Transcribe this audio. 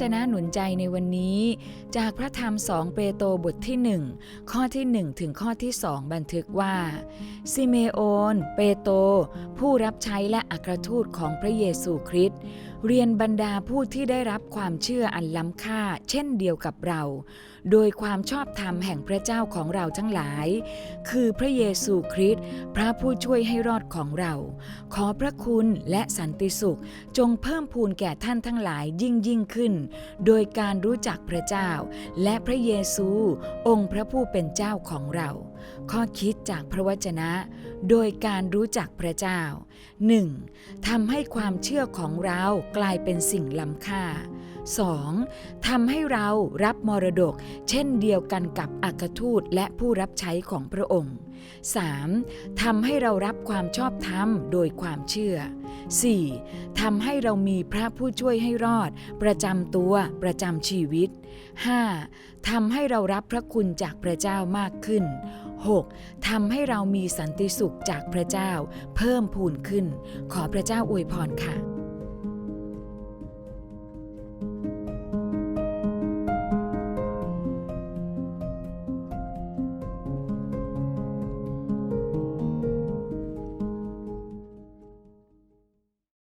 จนะหนุนใจในวันนี้ จากพระธรรมสองเปโตรบทที่หนึ่งข้อที่หนึ่งถึงข้อที่สองบันทึกว่า ซิเมโอน เปโตรผู้รับใช้และอัครทูตของพระเยซูคริสต์เรียนบรรดาผู้ที่ได้รับความเชื่ออันล้ำค่า เช่นเดียวกับเรา โดยความชอบธรรมแห่งพระเจ้าของเราทั้งหลาย คือพระเยซูคริสต์พระผู้ช่วยให้รอดของเรา ขอพระคุณและสันติสุขจงเพิ่มพูนแก่ท่านทั้งหลายยิ่งยิ่งขึ้นโดยการรู้จักพระเจ้า และพระเยซู องค์พระผู้เป็นเจ้าของเรา ข้อคิดจากพระวจนะ โดยการรู้จักพระเจ้า 1. ทำให้ความเชื่อของเรากลายเป็นสิ่งล้ำค่า 2. ทำให้เรารับมรดก เช่นเดียวกันกับอัครทูตและผู้รับใช้ของพระองค์ 3. ทำให้เรารับความชอบธรรมโดยความเชื่อ 4. ทำให้เรามีพระผู้ช่วยให้รอด ประจำตัวประจำชีวิต 5. ทำให้เรารับพระคุณจากพระเจ้ามากขึ้น 6. ทำให้เรามีสันติสุขจากพระเจ้า เพิ่มพูนขึ้น ขอพระเจ้าอวยพรค่ะ